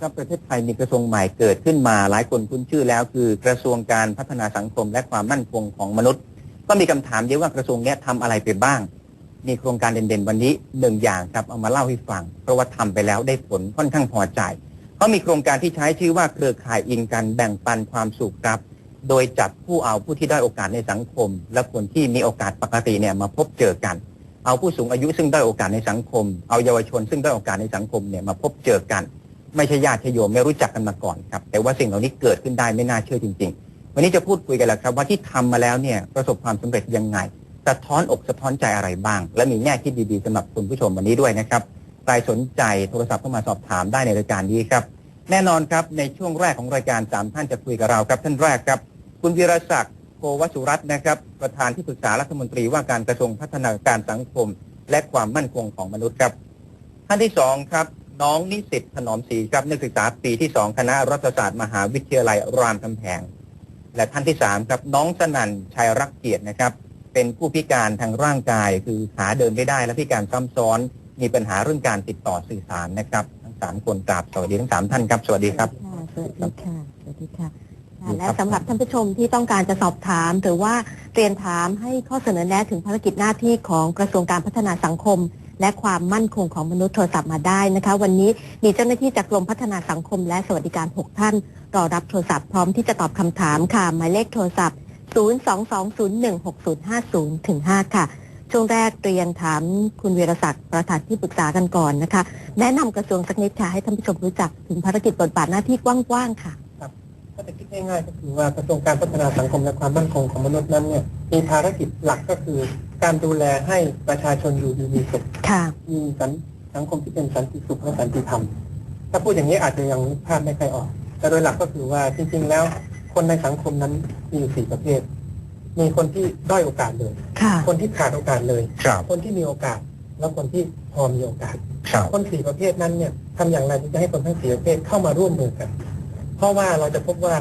ครับประเทศไทยมีกระทรวงใหม่เกิดขึ้นมาหลายคนคุ้นชื่อแล้วคือกระทรวงการพัฒนาสังคมและความมั่นคงของมนุษย์ ก็มีคำถามเยอะว่ากระทรวงนี้ยทำอะไรไปบ้าง มีโครงการเด่นๆ วันนี้หนึ่งอย่างครับเอามาเล่าให้ฟัง เพราะว่าทำไปแล้วได้ผลค่อนข้างพอใจเขามีโครงการที่ใช้ชื่อว่าเครือข่ายอินกันแบ่งปันความสุขครับ โดยจับผู้เอาผู้ที่ได้โอกาสในสังคม และคนที่มีโอกาสปกติเนี่ยมาพบเจอกันเอาผู้สูงอายุซึ่งได้โอกาสในสังคม เอาเยาวชนซึ่งได้โอกาสในสังคมเนี่ยมาพบเจอกัน ไม่ใช่ญาติโยมไม่รู้จักกันมาก่อนครับ แต่ว่าสิ่งเหล่านี้เกิดขึ้นได้ไม่น่าเชื่อจริง ๆ วันนี้จะพูดคุยกันแล้วครับ ว่าที่ทำมาแล้วเนี่ยประสบความสำเร็จยังไงสะท้อนอกสะท้อนใจอะไรบ้าง และมีแง่คิดดีๆสำหรับคุณผู้ชมวันนี้ด้วยนะครับใครสนใจโทรศัพท์เข้ามาสอบถามได้ในรายการนี้ครับ แน่นอนครับในช่วงแรกของรายการสามท่านจะคุยกับเราครับ ท่านแรกครับ คุณวีรศักดิ์โกวสุรัตน์นะครับ ประธานที่ปรึกษารัฐมนตรีว่าการกระทรวงพัฒนาการสังคม และความมั่นคงของมนุษย์ครับ ท่านที่สองครับ น้องนิสิตถนอมศรีครับนักศึกษาปีที่สองคณะรัฐศาสตร์มหาวิทยาลัยรามคำแหงและท่านที่สามครับน้องสนั่นชัยรักเกียรตินะครับ เป็นผู้พิการทางร่างกายคือขาเดินไม่ได้และพิการซ้ำซ้อนมีปัญหาเรื่องการติดต่อสื่อสารนะครับ ทั้งสามคนกราบสวัสดีทั้งสามท่านครับ สวัสดีครับสวัสดีค่ะสวัสดีค่ะ และสำหรับท่านผู้ชมที่ต้องการจะสอบถาม หรือว่าเรียนถามให้ข้อเสนอแนะถึงภารกิจหน้าที่ของกระทรวงการพัฒนาสังคม และความมั่นคงของมนุษย์โทรศัพท์มาได้นะคะ วันนี้มีเจ้าหน้าที่จากกรมพัฒนาสังคม และสวัสดิการ 6 ท่าน รอรับโทรศัพท์พร้อมที่จะตอบคำถามค่ะหมายเลขโทรศัพท์ 022016050ถึง5ค่ะ ช่วงแรกเรียนถามคุณวีรศักดิ์ประธานที่ปรึกษากันก่อนนะคะ แนะนำกระทรวงสักนิดค่ะให้ท่านผู้ชมรู้จักถึงภารกิจบทบาทหน้าที่กว้างๆค่ะ ถ้าจะคิดง่ายๆก็คือว่ากระทรวงการพัฒนาสังคมและความมั่นคงของมนุษย์นั้นเนี่ยมีภารกิจหลักก็คือ การดูแลให้ประชาชนอยู่ดีมีสุขค่ะมีสันสังคมที่เป็นสันติสุขและสันติธรรม ถ้าพูดอย่างนี้อาจจะยังนึกภาพไม่ค่อยออก แต่โดยหลักก็คือว่าจริง ๆ แล้ว คนในสังคมนั้นมีอยู่สี่ประเภท มีคนที่ด้อยโอกาสเลยค่ะคนที่ขาดโอกาสเลยครับคนที่มีโอกาส แล้วคนที่พอมีโอกาสครับคนสี่ประเภทนั้นเนี่ยทำอย่างไรที่จะให้คนทั้งสี่ประเภทเข้ามาร่วมมือกัน เพราะว่าเราจะพบว่า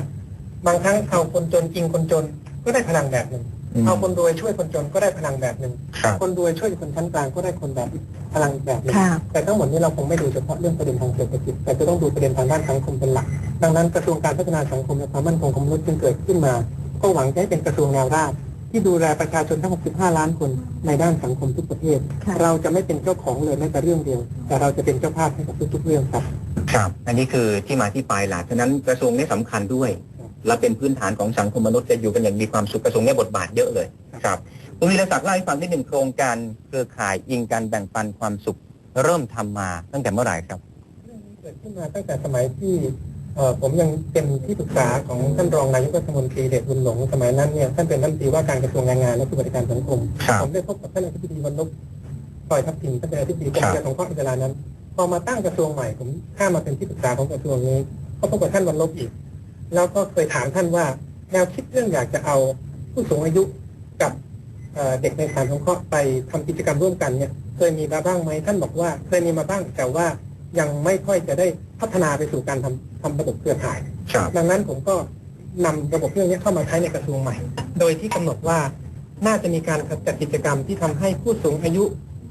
บางครั้งเอาคนจนจริงคนจนก็ได้พลังแบบหนึ่งเอาคนรวยช่วยคนจนก็ได้พลังแบบหนึ่งครับคนรวยช่วยคนชั้นกลางก็ได้คนแบบอีกพลังอีกแบบหนึ่งค่ะแต่ทั้งหมดนี้เราคงไม่ดูเฉพาะเรื่องประเด็นทางเศรษฐกิจแต่จะต้องดูประเด็นทางด้านสังคมเป็นหลัก ดังนั้นกระทรวงการพัฒนาสังคมและความมั่นคงของมนุษย์จึงเกิดขึ้นมา ก็หวังจะให้เป็นกระทรวงแนวราบที่ดูแลประชาชนทั้ง 65 ล้านคนในด้านสังคมทุกประเภทค่ะเราจะไม่เป็นเจ้าของเลยแม้แต่เรื่องเดียว แต่เราจะเป็นเจ้าภาพให้กับทุกๆเรื่องครับ ครับอันนี้คือที่มาที่ไปหลักฉะนั้นกระทรวงนี้สำคัญด้วยครับและเป็นพื้นฐานของสังคมมนุษย์จะอยู่กันอย่างมีความสุขกระทรวงนี้บทบาทเยอะเลยครับคุณวีรศักดิ์เล่าให้ฟังนิดหนึ่งโครงการเครือข่ายอิงการแบ่งปันความสุขเริ่มทำมาตั้งแต่เมื่อไหร่ครับเรื่องนี้เกิดขึ้นมาตั้งแต่สมัยที่เอ่อผมยังเป็นที่ปรึกษาของท่านรองนายกรัฐมนตรีเดชบุญหลงสมัยนั้นเนี่ยท่านเป็นรัฐมนตรีว่าการกระทรวงแรงงานและสวัสดิการสังคมครับผมได้พบกับท่านอธิบดีวันลบปล่อยทัพทิมท่านเป็นอธิบดีกรมครับการสงเคราะห์ในเวลานั้น พอมาตั้งกระทรวงใหม่ผมข้ามมาเป็นที่ปรึกษาของกระทรวงนี้ก็พบกับท่านวันลบอีก แล้วก็เคยถามท่านว่าแนวคิดเรื่องอยากจะเอาผู้สูงอายุกับเอ่อเด็กในสถานสงเคราะห์ไปทำกิจกรรมร่วมกันเนี่ยเคยมีมาบ้างไหมท่านบอกว่าเคยมีมาบ้างแต่ว่ายังไม่ค่อยจะได้พัฒนาไปสู่การทำทำระบบเครือข่ายครับดังนั้นผมก็นำระบบเรื่องนี้เข้ามาใช้ในกระทรวงใหม่ โดยที่กำหนดว่าน่าจะมีการจัดกิจกรรมที่ทำให้ผู้สูงอายุ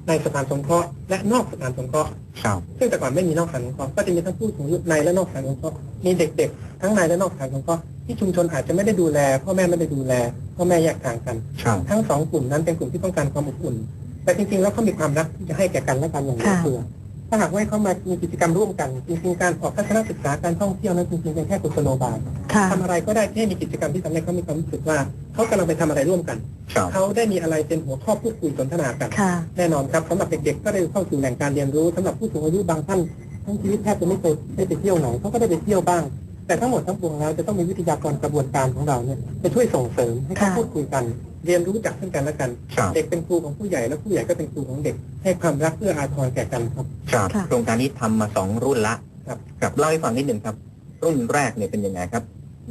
ในสถานสงเคราะห์และนอกสถานสงเคราะห์ครับ ซึ่งแต่ก่อนไม่มีนอกสถานสงเคราะห์ก็จะมีทั้งผู้สูงอายุในและนอกสถานสงเคราะห์มีเด็กๆ ทั้งในและนอกสถานสงเคราะห์ที่ชุมชนอาจจะไม่ได้ดูแลพ่อแม่ไม่ได้ดูแลพ่อแม่แยกทางกัน ครับ ทั้งสองกลุ่มนั้นเป็นกลุ่มที่ต้องการความอบอุ่น แต่จริงๆแล้วเขามีความรักที่จะให้แก่กันและกันอย่างเหลือค่ะเฟือ ถ้าหากว่าให้เขามามีกิจกรรมร่วมกันจริงๆการออกทัศนศึกษาการท่องเที่ยวนั้นจริงๆเป็นแค่กุศโลบายค่ะทำอะไรก็ได้ที่ให้มีกิจกรรมที่ทำให้เขามีความรู้สึกว่าเขากำลังไปทำอะไรร่วมกันครับเขาได้มีอะไรเป็นหัวข้อพูดคุยสนทนากันค่ะแน่นอนครับสำหรับเด็กๆก็ได้เข้าสู่แหล่งการเรียนรู้สำหรับผู้สูงอายุบางท่านทั้งชีวิตแทบจะไม่เคยได้ไปเที่ยวไหนเขาก็ได้ไปเที่ยวบ้าง แต่ทั้งหมดทั้งปวงแล้วจะต้องมีวิทยากรกระบวนการของเราเนี่ยจะช่วยส่งเสริมให้เขาค่ะพูดคุยกัน เรียนรู้จากซึ่งกันและกัน ครับเด็กเป็นครูของผู้ใหญ่และผู้ใหญ่ก็เป็นครูของเด็ก ให้ความรักเพื่ออาทรแก่กันครับ ครับค่ะ โครงการนี้ทำมาสองรุ่นละครับ ครับเล่าให้ฟังนิดหนึ่งครับ รุ่นแรกเนี่ยเป็นยังไงครับ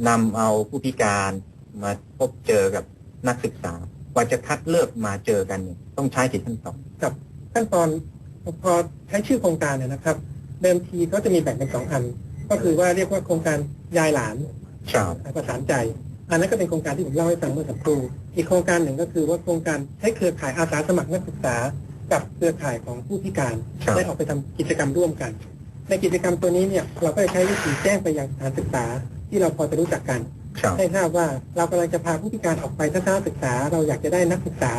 นำเอาผู้พิการมาพบเจอกับนักศึกษากว่าจะคัดเลือกมาเจอกันเนี่ยต้องใช้กี่ขั้นตอน ขั้นตอนพอใช้ชื่อโครงการเนี่ยนะครับ เดิมทีเขาจะมีแบ่งเป็นสองอัน ก็คือว่าเรียกว่าโครงการยายหลานครับ ประสานใจ อันนั้นก็เป็นโครงการที่ผมเล่าให้ฟังเมื่อสักครู่อีกโครงการหนึ่งก็คือว่าโครงการใช้เครือข่ายอาสาสมัครนักศึกษา กับเครือข่ายของผู้พิการครับได้ออกไปทำกิจกรรมร่วมกัน ในกิจกรรมตัวนี้เนี่ยเราก็จะใช้วิธีแจ้งไปยังสถานศึกษาที่เราพอจะรู้จักกันครับให้ทราบว่าเรากำลังจะพาผู้พิการออกไปทัศนศึกษา เราอยากจะได้นักศึกษา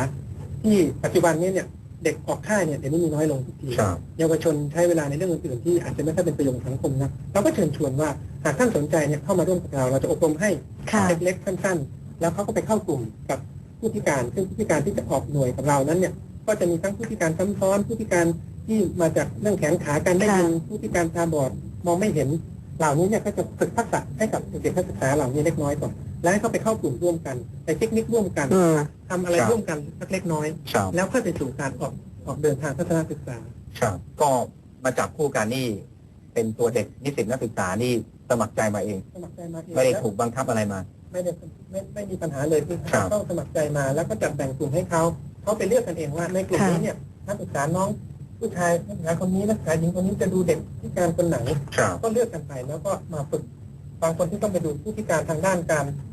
ที่ปัจจุบันนี้เนี่ย เด็กออกค่ายเนี่ยเดี๋ยวนี้มีน้อยลงทุกทีครับเยาวชนใช้เวลาในเรื่องอื่นๆที่อาจจะไม่ค่อยเป็นประโยชน์กับสังคมนะเราก็เชิญชวนว่าหากท่านสนใจเนี่ยเข้ามาร่วมกับเราเราจะอบรมให้ค่ะเล็กๆสั้นๆ แล้วเขาก็ไปเข้ากลุ่มกับผู้พิการ ซึ่งผู้พิการที่จะออกหน่วยกับเรานั้นเนี่ยก็จะมีทั้งผู้พิการซ้ำซ้อนผู้พิการที่มาจากเรื่องแขนขาการได้ยินผู้พิการตาบอดมองไม่เห็นเหล่านี้เนี่ยก็จะฝึกทักษะให้กับเด็กๆนักศึกษาเหล่านี้เล็กน้อยก่อน แล้วให้เขาไปเข้ากลุ่มร่วมกันไปปิกนิกร่วมกันอืมทำอะไรครับร่วมกันสักเล็กน้อยครับแล้วค่อยไปสู่การออกออกเดินทางทัศนศึกษาครับก็มาจับคู่กันนี่ เป็นตัวเด็กนิสิตนักศึกษานี่สมัครใจมาเองสมัครใจมาเองไม่ได้ถูกบังคับอะไรมา ไม่ได้ไม่ไม่มีปัญหาเลยคือครับเขาสมัครใจมาแล้วก็จัดแบ่งกลุ่มให้เขาเขาไปเลือกกันเองว่าในกลุ่มค่ะนี้เนี่ยนักศึกษาน้องผู้ชายนักศึกษาคนนี้นักศึกษาหญิงคนนี้จะดูเด็กพิการคนไหนครับก็เลือกกันไปแล้วก็มาฝึกบางคนที่ต้องไปดูผู้พิการทางด้านการเอ่อ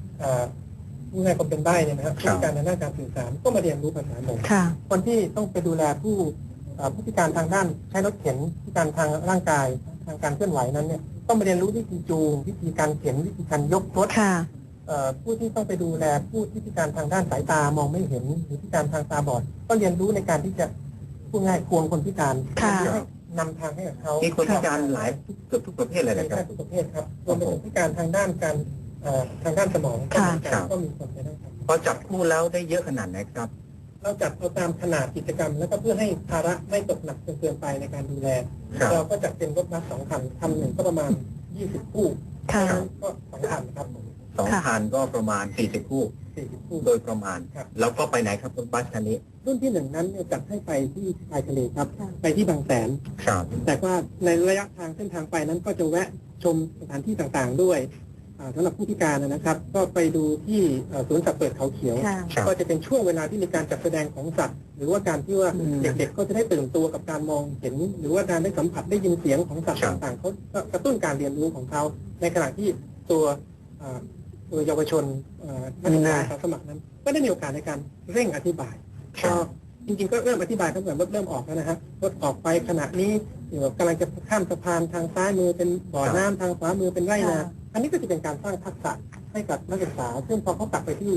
ผู้ให้คนเป็นใบ้เนี่ยนะครับผู้พิการทางด้านการสื่อสารก็มาเรียนรู้ภาษาหมงค่ะคนที่ต้องไปดูแลผู้เอ่อผู้พิการทางด้านใช้รถเข็นพิการทางร่างกายทางการเคลื่อนไหวนั้นเนี่ยต้องมาเรียนรู้วิธีจูงวิธีการเข็นวิธีการยกรถค่ะเอ่อผู้ที่ต้องไปดูแลผู้ที่พิการทางด้านสายตามองไม่เห็นหรือพิการทางตาบอด ก็เรียนรู้ในการที่จะพูดง่ายควงคนพิการค่ะเพื่อให้นำทางให้กับเขามีคนพิการหลายเกือบทุกประเภทเลยในนะครักาบรทุกประเภทครับรวมไปถึงพิการทางด้านการเอ่อ ทางด้านสมองก็ค่ะเหมือนกันครับก็มีคนไปได้ครับพอจับคู่แล้วได้เยอะขนาดไหนครับ เราจัดเอาตามขนาดกิจกรรม แล้วก็เพื่อให้ภาระไม่ตกหนักจนเกินไปในการดูแล ครับเราก็จัดเป็นรถบัสสองคันคันหนึ่งก็ประมาณ 20 คู่ค่ะ ก็สองคันครับผมสองค่ะคันก็ประมาณ 40 คู่ 40 คู่ โดยประมาณ ครับ แล้วก็ไปไหนครับรถบัสคันนี้รุ่นที่หนึ่งนั้นเนี่ยจัดให้ไปที่ชายทะเลครับ ค่ะ ไปที่บางแสน ครับ แต่ว่าในระยะทางเส้นทางไปนั้นก็จะแวะชมสถานที่ต่างๆด้วยอ่า สำหรับผู้พิการนะครับ ก็ไปดูที่เอ่อสวนสัตว์เปิดเขาเขียวค่ะครับก็จะเป็นช่วงเวลาที่มีการจัดแสดงของสัตว์ หรือว่าการที่ว่าอืมเด็กๆก็จะได้ตื่นตัวกับการมองเห็น หรือว่าการได้สัมผัสได้ยินเสียงของสัตว์ครับต่างๆเขาก็กระตุ้นการเรียนรู้ของเขาในขณะที่ตัวอ่าตัวเยาวชนเอ่อนักศึกษาอาสาสมัครนั้น ก็ได้มีโอกาสในการเร่งอธิบายครับก็จริงๆก็เริ่มอธิบายตั้งแต่รถเริ่มออกแล้วนะฮะรถออกไปขณะนี้เดี๋ยวกำลังจะข้ามสะพานทางซ้ายมือเป็นบ่อน้ำทางขวามือเป็นไร่นาค่ะ อันนี้ก็จะเป็นการสร้างทักษะให้กับนักศึกษา ซึ่งพอเขากลับไปที่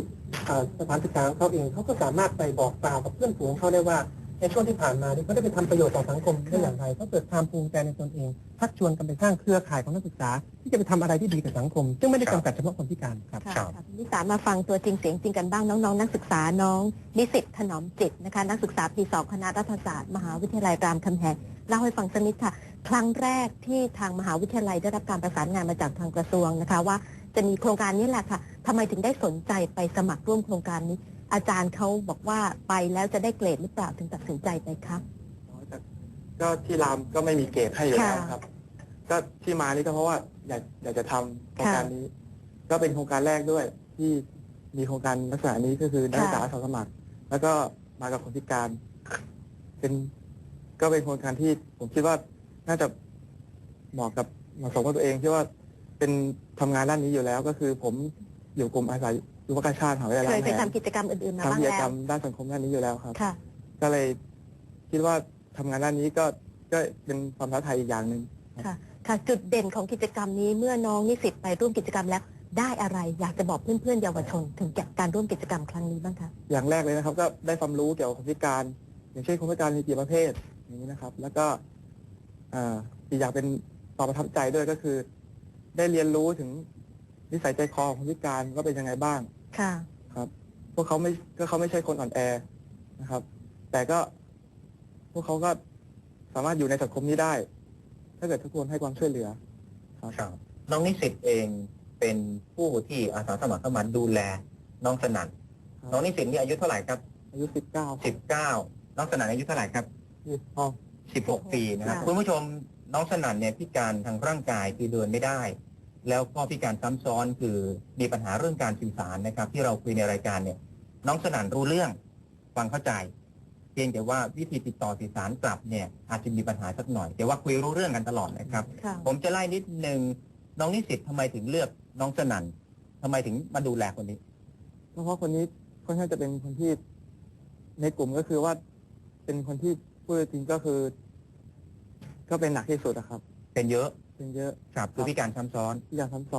สถานศึกษาของเขาเองเขาก็สามารถไปบอกกล่าวกับเพื่อนฝูงเขาได้ว่า ในช่วงที่ผ่านมานี่เขาได้ไปทำประโยชน์ต่อสังคมได้อย่างไรเขาเกิดความภูมิใจในตนเองชักชวนกันไปสร้างเครือข่ายของนักศึกษา ที่จะไปทำอะไรที่ดีกับสังคม ซึ่งไม่ได้จำกัดเฉพาะคนพิการครับ ค่ะครับ ค่ะคุณนิสามาฟังตัวจริงเสียงจริงกันบ้างน้องๆนักศึกษาน้อง นิสิตถนอมจิตนะคะ นักศึกษาปีสองคณะรัฐศาสตร์มหาวิทยาลัยรามคำแหงเล่าให้ฟังสักนิดค่ะ ครั้งแรกที่ทางมหาวิทยาลัยได้รับการประสานงานมาจากทางกระทรวงนะคะว่า จะมีโครงการนี้แหละค่ะทำไมถึงได้สนใจไปสมัครร่วมโครงการนี้ อาจารย์เขาบอกว่าไปแล้วจะได้เกรดหรือเปล่าถึงตัดสินใจไปครับ ก็ที่รามก็ไม่มีเกรดให้อยู่แล้วค่ะ ครับ ก็ที่มานี่ก็เพราะว่าอยากอยากจะทำโครงการค่ะนี้ ก็เป็นโครงการแรกด้วย ที่มีโครงการลักษณะนี้ก็คือนักศึกษาอาสาสมัคร แล้วก็มากับคนพิการ เป็นก็เป็นโครงการที่ผมคิดว่าน่าจะเหมาะกับเหมาะสมกับตัวเองที่ว่าเป็นทำงานด้านนี้อยู่แล้ว ก็คือผมอยู่กลุ่มอาสา ยุวกชาติมหาวิทยาลัเคยยไปทำกิจกรรมอื่นๆมาทำบ้างกิจแล้กรวรมด้านสังคมด้านนี้อยู่แล้วครับ ค่ะ ก็เลยคิดว่าทำงานด้านนี้ก็ก็เป็นความท้าทายอีกอย่างหนึ่ง ค่ะจุดเด่นของกิจกรรมนี้เมื่อน้องนิสิตไปร่วมกิจกรรมแล้ว ได้อะไรอยากจะบอกเพื่อนๆเยาวชน ถึงจากการร่วมกิจกรรมครั้งนี้บ้างคะ อย่างแรกเลยนะครับก็ได้ความรู้เกี่ยวกับคนพิการ อย่างเช่นคนพิการมีกี่ประเภทอย่างนี้นะครับ แล้วก็เอ่ออีกอย่างเป็นความประทับใจด้วยก็คือ ได้เรียนรู้ถึงนิสัยใจคอของคนพิการว่าเป็นยังไงบ้าง ค่ะ ครับ พวกเขาไม่ก็เขาไม่ใช่คนอ่อนแอนะครับ แต่ก็พวกเขาก็สามารถอยู่ในสังคมนี้ได้ ถ้าเกิดทุกคนให้ความช่วยเหลือครับน้องนิสิตเองเป็นผู้ที่อาสาสมัครเข้ามาดูแลน้องสนั่นครับ น้องนิสิตนี่อายุเท่าไหร่ครับอายุสิบเก้าสิบเก้าน้องสนั่นอายุเท่าไหร่ครับยี่ห้องสิบหกปีนะครับค่ะ คุณผู้ชมน้องสนั่นเนี่ยพิการทางร่างกายคือเดินไม่ได้ แล้วก็พิการซ้ำซ้อนคือมีปัญหาเรื่องการสื่อสารนะครับ ที่เราคุยในรายการเนี่ย น้องสนั่นรู้เรื่องฟังเข้าใจเพียงแต่ว่าวิธีติดต่อสื่อสารกลับเนี่ยอาจจะมีปัญหาสักหน่อย แต่ว่าคุยรู้เรื่องกันตลอดนะครับค่ะผมจะไล่นิดนึงน้องนิสิตทำไมถึงเลือกน้องสนั่นทำไมถึงมาดูแลคนนี้ เพราะว่าคนนี้ค่อนข้างจะเป็นคนที่ในกลุ่มก็คือว่าเป็นคนที่พูดจริงก็คือ ก็เป็นหนักที่สุดอะครับ เป็นเยอะ เป็นเยอะครับคือพิการซ้ำซ้อน อย่างซ้ำซ้อน